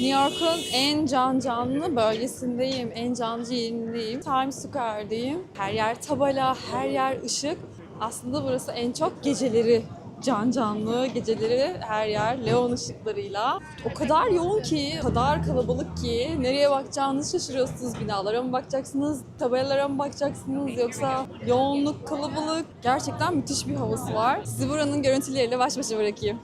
New York'un en can canlı bölgesindeyim, en cancı yerindeyim. Times Square'deyim. Her yer tabela, her yer ışık. Aslında burası en çok geceleri can canlı, geceleri her yer leon ışıklarıyla. O kadar yoğun ki, o kadar kalabalık ki nereye bakacağınızı şaşırıyorsunuz. Binalara mı bakacaksınız, tabelalara mı bakacaksınız yoksa yoğunluk, kalabalık. Gerçekten müthiş bir havası var. Sizi buranın görüntüleriyle baş başa bırakayım.